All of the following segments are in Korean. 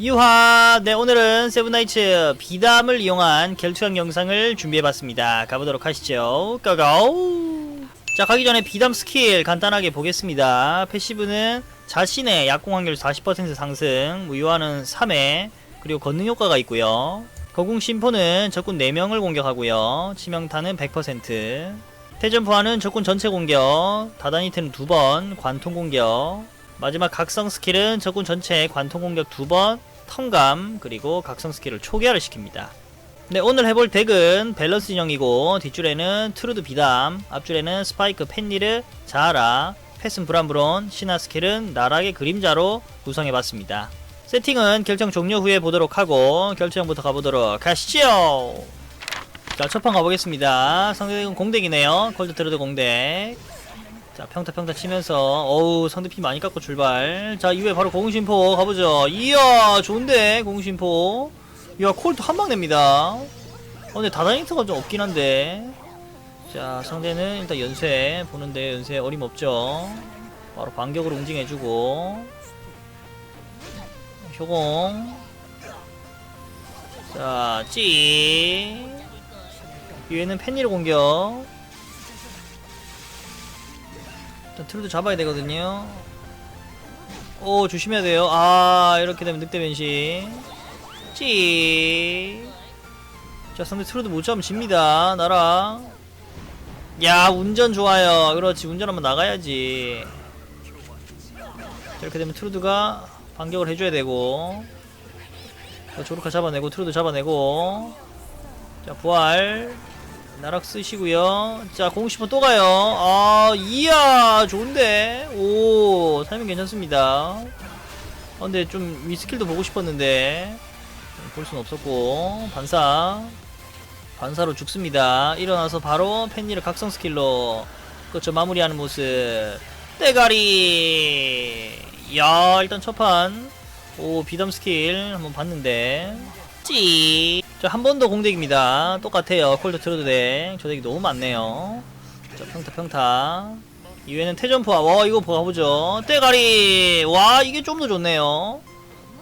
유하! 네, 오늘은 세븐나이츠 비담을 이용한 결투형 영상을 준비해봤습니다. 가보도록 하시죠. 고고! 자, 가기 전에 비담 스킬 간단하게 보겠습니다. 패시브는 자신의 약공 확률 40% 상승, 무유화는 3회, 그리고 건능 효과가 있고요. 거궁 심포는 적군 4명을 공격하고요. 치명타는 100%. 태전 부하는 적군 전체 공격, 다다니트는 2번, 관통 공격, 마지막 각성 스킬은 적군 전체 관통 공격 두 번, 턴감, 그리고 각성 스킬을 초기화를 시킵니다. 네, 오늘 해볼 덱은 밸런스 인형이고, 뒷줄에는 트루드 비담, 앞줄에는 스파이크 펜리르, 자하라, 패슨 브람브론, 신화 스킬은 나락의 그림자로 구성해봤습니다. 세팅은 결정 종료 후에 보도록 하고, 결투형부터 가보도록 하시죠! 자, 첫판 가보겠습니다. 상대덱은 공덱이네요. 콜드 트루드 공덱. 자 평타 평타 치면서 어우 상대 피 많이 깎고 출발. 자 이후에 바로 공심포 가보죠. 이야 좋은데 공심포. 이야 콜도 한방 냅니다. 어 근데 다다니트가 좀 없긴 한데. 자 상대는 일단 연쇄 보는데 연쇄 어림없죠. 바로 반격으로 응징해주고. 효공. 자찌. 위에는 펜리로 공격 일단 트루도 잡아야 되거든요. 오 조심해야 돼요. 아 이렇게 되면 늑대 변신. 찌. 자 상대 트루도 못 잡으면 집니다. 나랑. 야 운전 좋아요. 그렇지 운전 한번 나가야지. 자, 이렇게 되면 트루드가 반격을 해줘야 되고. 자, 조르카 잡아내고 트루드 잡아내고. 자 부활. 나락 쓰시고요. 자, 010번 또 가요. 아, 이야, 좋은데. 오, 타이밍 괜찮습니다. 아, 근데 좀 위스킬도 보고 싶었는데 볼 수는 없었고 반사 반사로 죽습니다. 일어나서 바로 펜니를 각성 스킬로 그쵸 마무리하는 모습. 떼가리. 야, 일단 첫판 오 비덤 스킬 한번 봤는데 찌. 자, 한 번 더 공덱입니다. 똑같아요. 콜드 트로드 덱. 저 덱이 너무 많네요. 자, 평타, 평타. 이외에는 태전포화. 와, 이거 봐보죠. 떼가리! 와, 이게 좀 더 좋네요.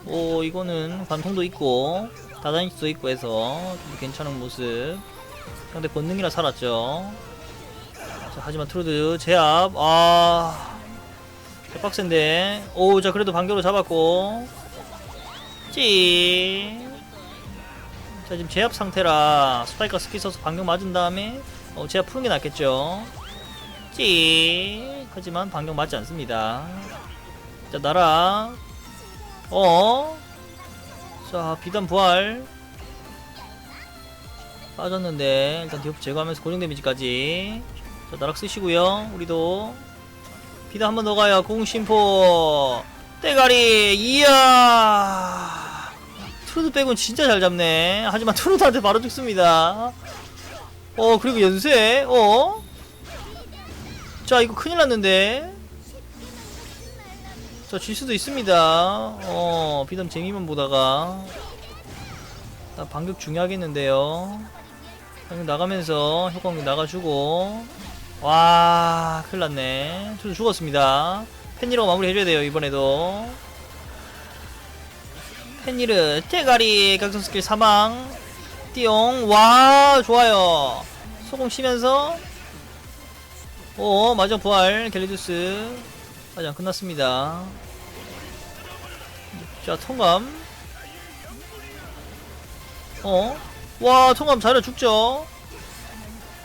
오, 이거는 관통도 있고, 다다니스도 있고 해서 좀 괜찮은 모습. 상대 권능이라 살았죠. 자, 하지만 트로드 제압. 아. 자, 빡센데. 오, 자, 그래도 반격으로 잡았고. 찌. 자 지금 제압 상태라 스파이크가 스킬 써서 방금 맞은 다음에 어, 제압 푸는 게 낫겠죠. 찌 하지만 방금 맞지 않습니다. 자 나라. 어? 자 비단 부활. 빠졌는데 일단 디오프 제거하면서 고정 데미지까지. 자 나락 쓰시고요 우리도. 비단 한 번 더 가요 공심포. 떼가리 이야 트루드 백은 진짜 잘 잡네. 하지만 트루드한테 바로 죽습니다. 어, 그리고 연쇄, 어? 자, 이거 큰일 났는데. 자, 질 수도 있습니다. 어, 비담 재미만 보다가. 나 반격 중요하겠는데요. 방금 나가면서 효과음 나가주고. 와, 큰일 났네. 트루드 죽었습니다. 팬이라고 마무리 해줘야 돼요, 이번에도. 펜니르 태가리 각성 스킬 사망. 띠용 와 좋아요. 소공 치면서. 오 마저 부활 갤리두스. 안 끝났습니다. 자 통감. 어 와 통감 잘해 죽죠?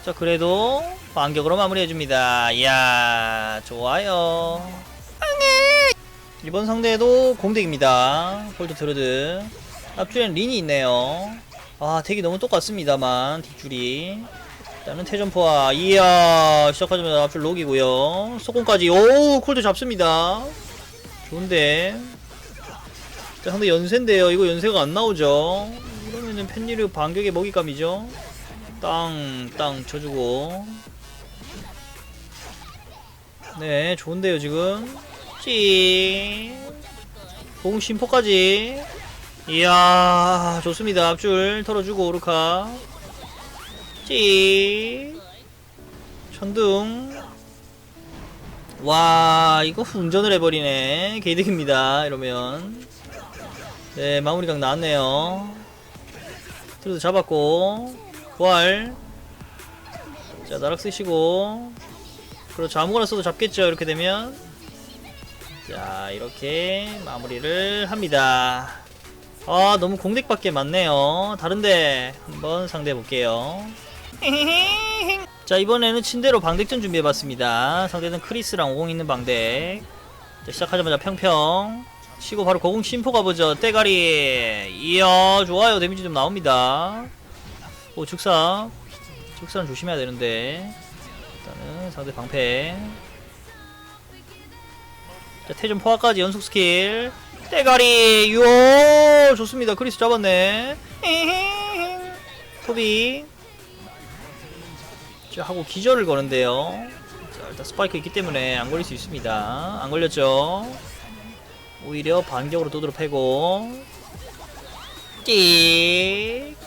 자 그래도 반격으로 마무리해줍니다. 이야 좋아요 이번 상대도 공덱입니다. 폴드 트루드. 앞줄에는 린이 있네요. 아, 덱이 너무 똑같습니다만, 뒷줄이. 일단은 태전포화. 이야, 시작하자마자 앞줄 록이고요 소공까지. 오, 콜드 잡습니다. 좋은데. 자, 상대 연세인데요. 이거 연세가 안 나오죠. 이러면은 펜리르 반격의 먹잇감이죠. 땅, 땅 쳐주고. 네, 좋은데요, 지금. 찌 공심포까지. 이야 좋습니다. 앞줄 털어주고 오르카. 찌. 천둥. 와 이거 운전을 해버리네. 개이득입니다. 이러면. 네 마무리각 나왔네요. 트루도 잡았고. 부활. 자 나락 쓰시고. 그렇죠. 아무거나 써도 잡겠죠. 이렇게 되면 자 이렇게 마무리를 합니다. 아 너무 공덱밖에 많네요. 다른데 한번 상대해 볼게요. 자 이번에는 침대로 방덱전 준비해봤습니다. 상대는 크리스랑 50 있는 방덱 자, 시작하자마자 평평. 치고 바로 고공 심포 가보죠. 떼가리. 이야 좋아요. 데미지 좀 나옵니다. 오 즉사. 즉사는 조심해야 되는데. 일단은 상대 방패 자 태전 포화까지 연속 스킬. 떼가리 요 좋습니다. 크리스 잡았네. 토비. 자 하고 기절을 거는데요. 자 일단 스파이크 있기 때문에 안 걸릴 수 있습니다. 안 걸렸죠? 오히려 반격으로 두드러 패고. 끽자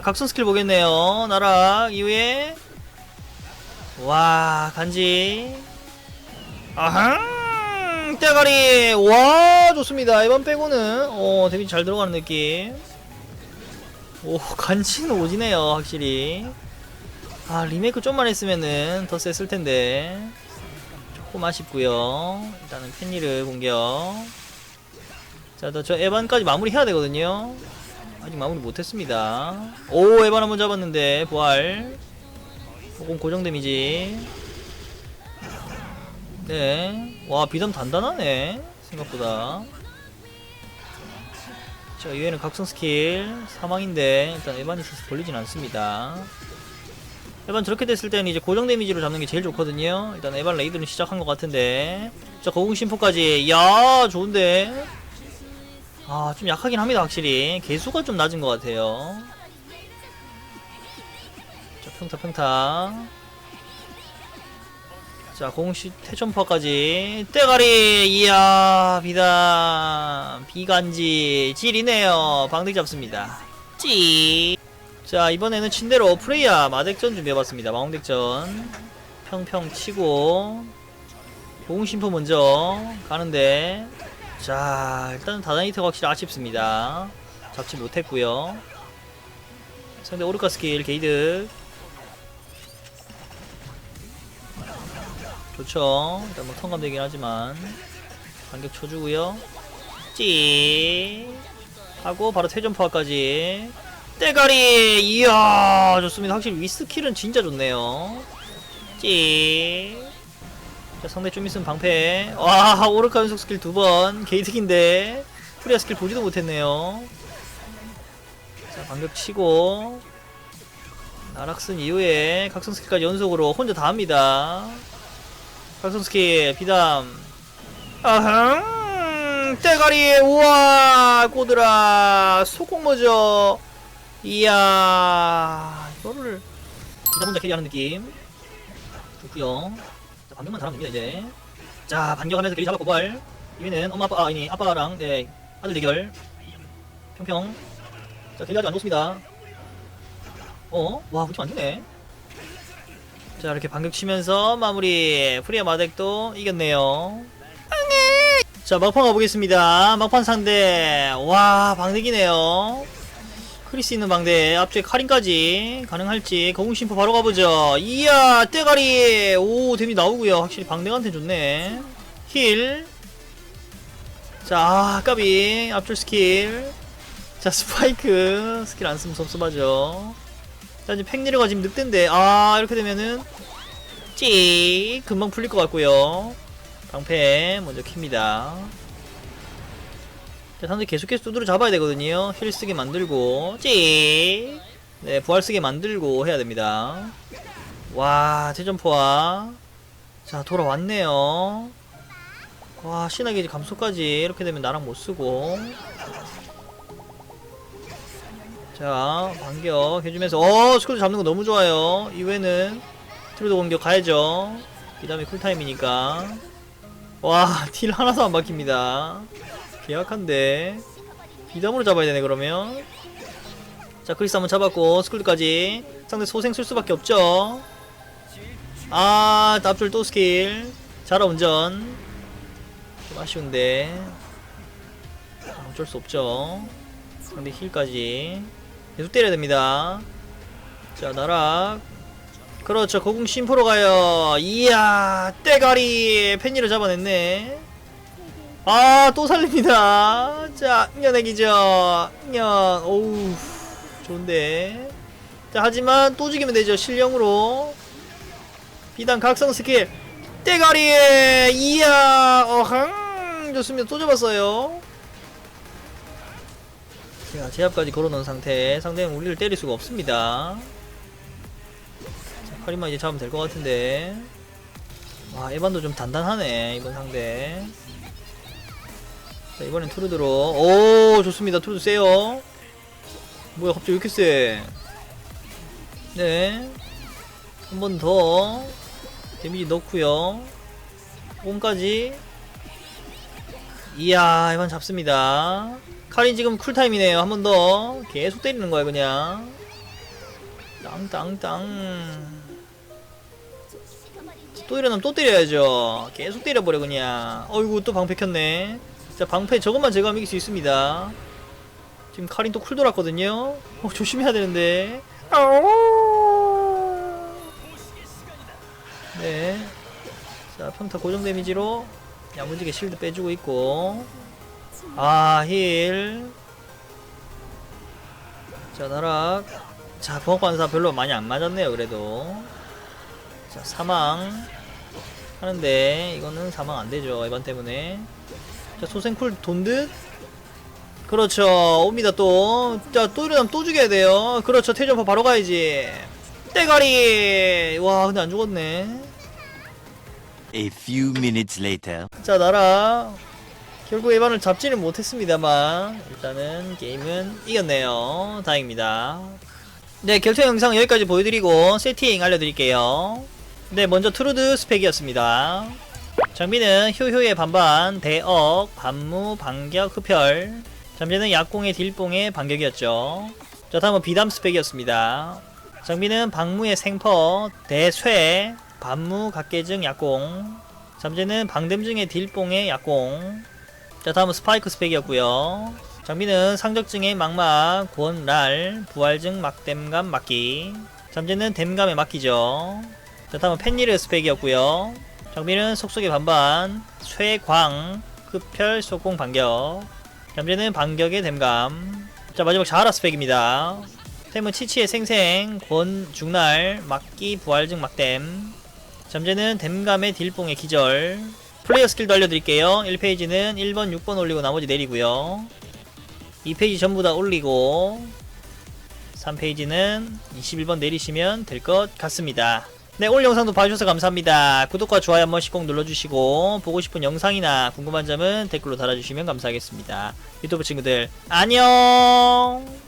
각성 스킬 보겠네요. 나락 이후에. 와 간지. 아항 떼가리. 와 좋습니다. 이번 빼고는 어 데미지 잘 들어가는 느낌. 오 간지는 오지네요 확실히. 아 리메이크 좀만 했으면은 더 셌을 텐데. 조금 아쉽고요. 일단은 팬니를 공격. 자저 에반까지 마무리 해야 되거든요. 아직 마무리 못했습니다. 오 에반 한번 잡았는데 부활. 조금 고정 데미지 네 와 비담 단단하네 생각보다. 자 이외에는 각성 스킬 사망인데 일단 에반이 있어서 걸리진 않습니다. 에반 저렇게 됐을 때는 이제 고정 데미지로 잡는 게 제일 좋거든요. 일단 에반 레이드는 시작한 것 같은데. 자 거궁 심포까지. 야 좋은데. 아 좀 약하긴 합니다 확실히. 개수가 좀 낮은 것 같아요. 자 평타 평타 자 공시 태전파까지. 떼가리 이야 비담 비간지 질이네요. 방득 잡습니다. 찌. 자 이번에는 침대로 프레이야 마덱전 준비해봤습니다. 마홍덱전. 평평 치고. 공심포 먼저 가는데. 자 일단은 다다이트가 확실히 아쉽습니다. 잡지 못했고요. 상대 오르카 스킬 게이드 좋죠. 일단 뭐 턴감 되긴 하지만. 반격 쳐주고요. 찌 하고 바로 퇴전파까지. 떼가리! 이야 좋습니다. 확실히 위스킬은 진짜 좋네요. 찌 자, 상대 좀 있으면 방패. 와 오르카 연속 스킬 두 번. 게이득인데 프리아 스킬 보지도 못했네요. 자 반격 치고. 나락 쓴 이후에 각성 스킬까지 연속으로 혼자 다 합니다 각성 스킬 비담. 아흥 떼가리 우와 꼬드라 소공 뭐죠. 이야 이거를 비담 혼자 캐리하는 느낌. 좋구요. 자 반격만 잘하면 됩니다 이제. 자 반격하면서 게리 잡았고 부활. 이번에는 엄마 아빠 아 아니 아빠랑 네 아들 대결. 평평. 자 게리 아직 안 좋습니다. 어? 와 우리 팀안 죽네 자 이렇게 반격 치면서 마무리. 프리아 마덱도 이겼네요. 자 막판 가보겠습니다. 막판 상대. 와 방득이네요. 크리스 있는 방대 앞쪽에 카린까지 가능할지. 거궁심포 바로 가보죠. 이야 떼가리. 오 데미 나오고요. 확실히 방대한테 좋네. 힐. 자, 아, 까비. 앞줄 스킬. 자, 스파이크. 스킬 안 쓰면 섭섭하죠. 자, 이제 팽리르가 지금 늑대인데, 아, 이렇게 되면은, 찍! 금방 풀릴 것 같고요 방패 먼저 킵니다. 자, 상대 계속해서 두드려 잡아야 되거든요. 힐 쓰게 만들고, 찍! 네, 부활 쓰게 만들고 해야 됩니다. 와, 재점포화. 자, 돌아왔네요. 와 신화게이지 감소까지 이렇게 되면 나랑 못쓰고 자 반격 해주면서. 어 스쿼드 잡는 거 너무 좋아요. 이후에는 트루드 공격 가야죠. 그 다음에 쿨타임이니까. 와 딜 하나도 안 박힙니다. 계약한데. 비담으로 잡아야 되네 그러면. 자 크리스 한번 잡았고 스쿨드까지. 상대 소생 쓸 수밖에 없죠. 아 앞줄 또 스킬. 자라 운전. 좀 아쉬운데. 아, 어쩔 수 없죠. 상대 힐까지 계속 때려야 됩니다. 자 나락. 그렇죠. 거궁 심포로 가요. 이야 떼가리 팬니를 잡아냈네. 아 또 살립니다. 자 응연액이죠. 응연 오우 좋은데. 자 하지만 또 죽이면 되죠 실력으로. 비단 각성 스킬. 떼가리 이야 어항 좋습니다. 또 잡았어요 자 제압까지 걸어놓은 상태 상대는 우리를 때릴 수가 없습니다 자, 카리마 이제 잡으면 될 것 같은데 와 에반도 좀 단단하네 이번 상대 자 이번엔 투르드로 오 좋습니다 투르드 세요 뭐야 갑자기 왜 이렇게 세 네. 한 번 더. 데미지 넣고요. 홈까지. 이야, 이번 잡습니다. 카린 지금 쿨타임이네요. 한 번 더. 계속 때리는 거야, 그냥. 땅땅땅. 또 일어나면 또 때려야죠. 계속 때려버려, 그냥. 어이구, 또 방패 켰네. 자, 방패 저것만 제거하면 이길 수 있습니다. 지금 카린 또 쿨 돌았거든요. 어, 조심해야 되는데. 네. 자, 평타 고정 데미지로 야무지게 실드 빼주고 있고. 아, 힐. 자, 나락. 자, 부엌반사 별로 많이 안 맞았네요, 그래도. 자, 사망. 하는데, 이거는 사망 안 되죠, 에반 때문에. 자, 소생쿨 돈 듯? 그렇죠. 옵니다 또. 자, 또 일어나면 또 죽여야 돼요. 그렇죠. 퇴전파 바로 가야지. 떼가리! 와, 근데 안 죽었네. A few minutes later. 자, 나라. 결국 에반을 잡지는 못했습니다만, 일단은 게임은 이겼네요. 다행입니다. 네, 결투 영상 여기까지 보여드리고, 세팅 알려드릴게요. 네, 먼저 트루드 스펙이었습니다. 장비는 효효의 반반, 대억, 반무, 반격, 흡혈. 잠재는 약공의 딜뽕의 반격이었죠. 자, 다음은 비담 스펙이었습니다. 장비는 방무의 생퍼, 대쇠, 반무, 각계증, 약공. 잠재는 방댐증의 딜뽕의 약공. 자, 다음은 스파이크 스펙이었고요. 장비는 상적증의 망막, 권랄, 부활증, 막댐감, 막기. 잠재는 댐감에 막기죠. 자, 다음은 펜니르 스펙이었고요. 장비는 속속의 반반, 쇠광, 흡혈, 속공 반격. 잠재는 반격의 댐감. 자, 마지막 자하라 스펙입니다. 템은 치치의 생생, 권, 중날, 막기, 부활증, 막댐. 잠재는 댐감의 딜뽕의 기절. 플레이어 스킬도 알려드릴게요. 1페이지는 1번, 6번 올리고 나머지 내리고요. 2페이지 전부 다 올리고 3페이지는 21번 내리시면 될 것 같습니다. 네, 오늘 영상도 봐주셔서 감사합니다. 구독과 좋아요 한 번씩 꼭 눌러주시고 보고 싶은 영상이나 궁금한 점은 댓글로 달아주시면 감사하겠습니다. 유튜브 친구들 안녕